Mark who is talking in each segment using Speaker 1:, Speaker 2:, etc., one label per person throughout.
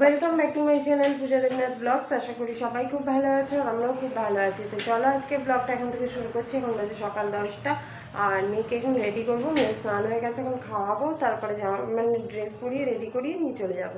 Speaker 1: Welcome back to my channel Puja Debnath blogs আশা করি সবাই খুব ভালো আছো আর আমরাও খুব ভালো আছি। তো চলো আজকে ব্লগটা এখন থেকে শুরু করছি। এখন বাজে সকাল দশটা। আর মেয়েকে এখন রেডি করব। মেয়ে স্নান হয়ে গেছে, এখন খাওয়াবো। তারপরে জামা মানে ড্রেস পরিয়ে রেডি করিয়ে নিয়ে চলে যাব।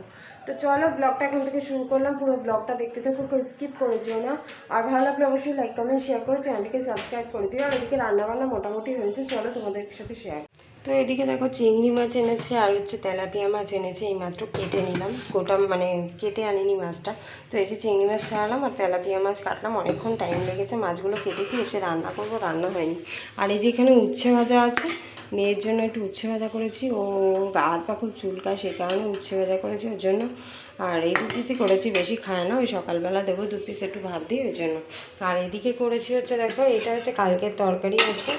Speaker 1: তো চলো ব্লগটা এখন থেকে শুরু করলাম। পুরো ব্লগটা দেখতে থাকো স্কিপ করেছিও না। আর ভালো লাগলে অবশ্যই লাইক কমেন্ট শেয়ার করে চ্যানেলটিকে সাবস্ক্রাইব করে দিও। আর এদিকে রান্নাবান্না মোটামুটি হয়েছে। চলো তোমাদের সাথে শেয়ার তো এদিকে দেখো চিংড়ি মাছ এনেছে আর হচ্ছে তেলাপিয়া মাছ এনেছে, এই মাত্র কেটে নিলাম। গোটা মানে কেটে আনিনি মাছটা। তো এই যে চিংড়ি মাছ ছাড়ালাম আর তেলাপিয়া মাছ কাটলাম, অনেকক্ষণ টাইম লেগেছে মাছগুলো কেটেছি, এসে রান্না করব, রান্না হয়নি। আর এই যে এখানে উচ্ছে ভাজা আছে, মেয়ের জন্য একটু উচ্ছে ভাজা করেছি। ও গা হাত পা খুব চুলকায় সেই কারণে উচ্ছে ভাজা করেছি ওর জন্য। আর এই দু পিসই করেছি, বেশি খায় না, ওই সকালবেলা দেবো দু পিস একটু ভাত দিই ওই জন্য। আর এদিকে করেছি হচ্ছে দেখো, এটা হচ্ছে কালকের তরকারি আছে।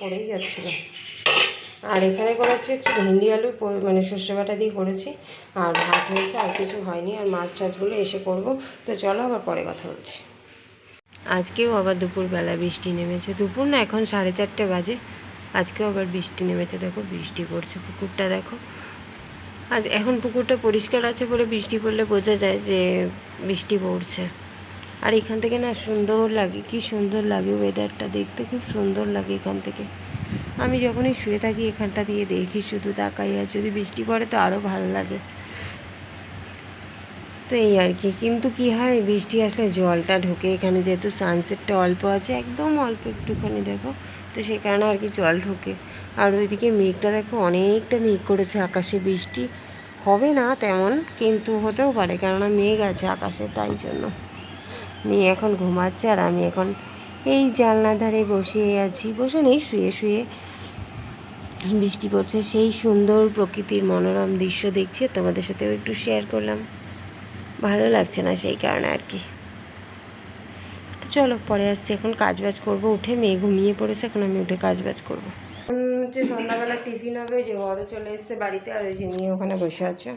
Speaker 1: পড়েই যাচ্ছিল আর এখানে করেছি হচ্ছে ভেন্ডি আলু মানে সর্ষে বাটা দিয়ে করেছি। আর ভাত হয়েছে, আর কিছু হয়নি, আর মাছ টাছগুলো এসে করব। তো চলো আবার পরে কথা বলছি। আজকেও আবার দুপুরবেলা বৃষ্টি নেমেছে। দুপুর না এখন সাড়ে চারটে বাজে। আজকেও আবার বৃষ্টি নেমেছে, দেখো বৃষ্টি পড়ছে পুকুরটা, দেখো। আজ এখন পুকুরটা পরিষ্কার আছে বলে বৃষ্টি পড়লে বোঝা যায় যে বৃষ্টি পড়ছে। আর এখান থেকে না সুন্দর লাগে, কি সুন্দর লাগে ওয়েদারটা দেখতে, খুব সুন্দর লাগে এখান থেকে। আমি যখনই শুয়ে থাকি এখানটা দিয়ে দেখি, শুধু তাকাই, আর যদি বৃষ্টি পড়ে তো আরও ভালো লাগে। তো এই আর কি, কিন্তু কি হয়, বৃষ্টি আসলে জলটা ঢোকে এখানে, যেহেতু সানসেটটা অল্প আছে, একদম অল্প একটুখানি দেখো, তো সেই কারণে আর কি জল ঢোকে। আর ওইদিকে মেঘটা দেখো, অনেকটা মেঘ করেছে আকাশে, বৃষ্টি হবে না তেমন, কিন্তু হতেও পারে, কেননা মেঘ আছে আকাশে, তাই জন্য। মেয়ে এখন ঘুমাচ্ছে আর আমি এখন এই জানলা ধারে বসে আছি। বসে নেই, শুয়ে শুয়ে বৃষ্টি পড়ছে। সেই সুন্দর প্রকৃতির মনোরম দৃশ্য দেখছি। তোমাদের সাথেও একটু শেয়ার করলাম। ভালো লাগছে না সেই কারণে আর কি। চলো, পরে আসছি। এখন কাজ বাজ করব। উঠে মেয়ে ঘুমিয়ে পড়েছে। এখন আমি উঠে কাজ বাজ করব হচ্ছে সন্ধ্যাবেলা টিফিন হবে। যে বড় চলে এসছে বাড়িতে আর ওই যে নিয়ে ওখানে বসে আছে।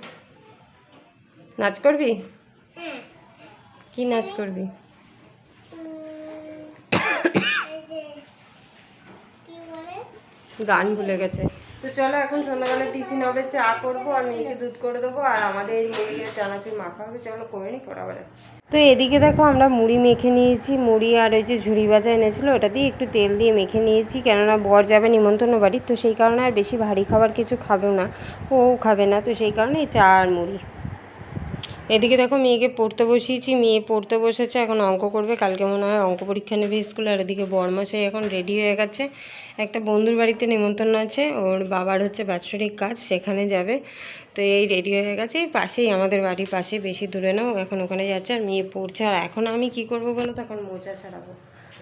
Speaker 1: নাচ করবি? কি নাচ করবি? গান ভুলে গেছে। তো চলো এখন সন্ধ্যাবেলা টিফিন হবে, চা করব, আর মেয়েকে দুধ করে দেবো, আর আমাদের এই মুড়ি আর চানাচুর মাখা হবে। চলো করে নি পর আবার তো এদিকে দেখো আমরা মুড়ি মেখে নিয়েছি। মুড়ি আর ওই যে ঝুড়ি ভাজা এনেছিলো, ওটা দিয়ে একটু তেল দিয়ে মেখে নিয়েছি, কেননা বর যাবে নিমন্ত্রণ বাড়ি তো সেই কারণে আর বেশি ভারী খাবার কিছু খাবেও না। ও খাবে না, তো সেই কারণে চা আর মুড়ি। এদিকে দেখো মেয়েকে পড়তে বসিয়েছি, মেয়ে পড়তে বসেছে, এখন অঙ্ক করবে। কালকে মনে হয় অঙ্ক পরীক্ষা নেবে স্কুলে, আর এদিকে বরমাসাই এখন রেডি হয়ে গেছে। একটা বন্ধুর বাড়িতে নিমন্ত্রণ আছে, ওর বাবার হচ্ছে বাৎসরিক কাজ, সেখানে যাবে। তো এই রেডি হয়ে গেছে, এই পাশেই আমাদের বাড়ির পাশে, বেশি দূরে নাও এখন ওখানে যাচ্ছে, আর মেয়ে পড়ছে। আর এখন আমি কি করব বলো তো, এখন মোচা ছাড়াবো।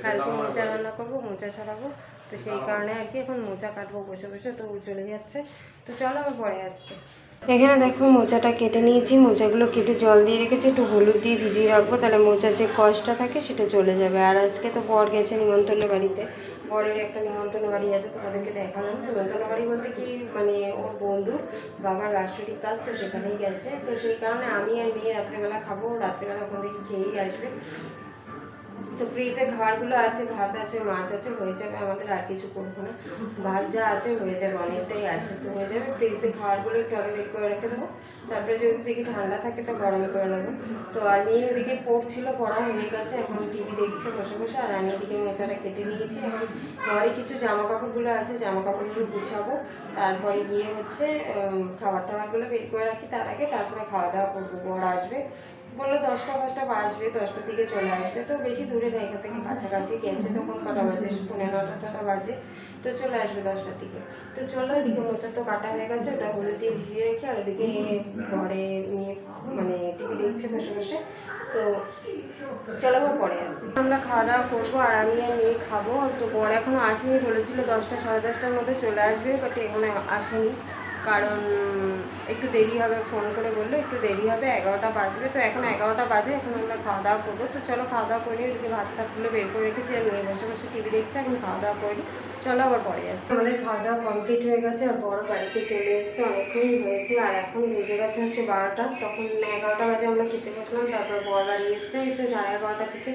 Speaker 1: কালকে মোচা রান্না করব, মোচা ছাড়াবো। তো সেই কারণে আর কি এখন মোচা কাটবো বসে বসে, তো চলে যাচ্ছে। তো চলো আমার পরে আসছে। এখানে দেখো মোচাটা কেটে নিয়েছি। মোচাগুলো কেটে জল দিয়ে রেখেছি, একটু হলুদ দিয়ে ভিজিয়ে রাখব, তাহলে মোচার যে কষটা থাকে সেটা চলে যাবে। আর আজকে তো বর গেছে নিমন্ত্রণ বাড়িতে। বরের একটা নিমন্ত্রণ বাড়ি আছে তোমাদেরকে দেখালাম। নিমন্ত্রণ বাড়ি বলতে কি মানে ওর বন্ধু বাবার বাৎসরিক কাজ তো সেখানেই গেছে। তো সেই কারণে আমি আর মেয়ে রাত্রেবেলা খাব, রাত্রেবেলা ওখান থেকে খেয়েই আসবে। তো ফ্রিজে খাবারগুলো আছে, ভাত আছে, মাছ আছে, হয়ে যাবে আমাদের আর কিছু করব না। ভাত যা আছে হয়ে যাবে, অনেকটাই আছে তো হয়ে যাবে। ফ্রিজে খাবারগুলো একটু আগে বের করে রেখে দেবো। তারপরে যদি দেখি ঠান্ডা থাকে তো গরম করে নেব। তো আর মেয়ে ওদিকে পড়ছিল পড়া হয়ে গেছে, এখন টিভি দেখছে বসে বসে। আর আমি এদিকে মোচাটা কেটে নিয়েছি। এখন ঘরে কিছু জামা কাপড়গুলো আছে জামা কাপড়গুলো গুছাবো। তারপরে গিয়ে হচ্ছে খাবার টাবারগুলো বের করে রাখি। তার আগে তারপরে খাওয়া দাওয়া করব, বর আসবে। বলল দশটা পাঁচটা বাজবে, দশটার দিকে চলে আসবে। তো বেশি দূরে না, এখান থেকে কাছাকাছি গেছে তখন কটা বাজে? পনেরো নটা টটা বাজে। তো চলে আসবে দশটার দিকে। তো চলো এদিকে মোচা তো কাটা হয়ে গেছে, ওটা হলুদ দিয়ে ভিজিয়ে রেখে আর ওদিকে ঘরে নিয়ে মানে টিভি দেখছে বসে বসে। তো চলো আবার পরে আসছি। আমরা খাওয়া দাওয়া করব, আর আমি আর মেয়ে খাব। তো বর এখনও আসেনি, বলেছিল দশটা, সাড়ে দশটার মধ্যে চলে আসবে বাট এখনও আসেনি। কারণ একটু দেরি হবে, ফোন করে বলল, একটু দেরি হবে, এগারোটা বাজবে, তো এখন এগারোটা বাজে, এখন আমরা খাওয়া দাওয়া করব। তো চলো খাওয়া দাওয়া করি ওদিকে ভাত টাতগুলো বের করে রেখেছি, আর মেয়ে বসে বসে টিভি দেখছে, এখন খাওয়া দাওয়া করি চলো আবার পরে আসছি আমাদের খাওয়া দাওয়া কমপ্লিট হয়ে গেছে, আর বড় বাড়িতে চলে এসেছে, অনেকক্ষণই হয়েছে, আর এখন বেজে গেছে হচ্ছে বারোটা, তখন এগারোটা বাজে আমরা খেতে বসলাম, তারপর বড় বাড়ি এসছে তো সাড়ে এগারোটা থেকে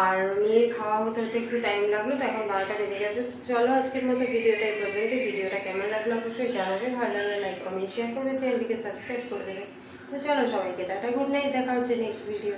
Speaker 1: আর মেয়ের খাওয়া হতে হতে একটু টাইম লাগল, তো এখন বারোটা বেজে গেছে। চলো আজকের মতো ভিডিওটা এই পর্যন্ত ভিডিওটা কেমন লাগল অবশ্যই জানাবে। ভালো লাগলে লাইক কমেন্ট শেয়ার করবে চ্যানেলটিকে সাবস্ক্রাইব করে দেবে তো চলো সবাইকে টাটা গুড নাইট দেখা হচ্ছে নেক্সট ভিডিও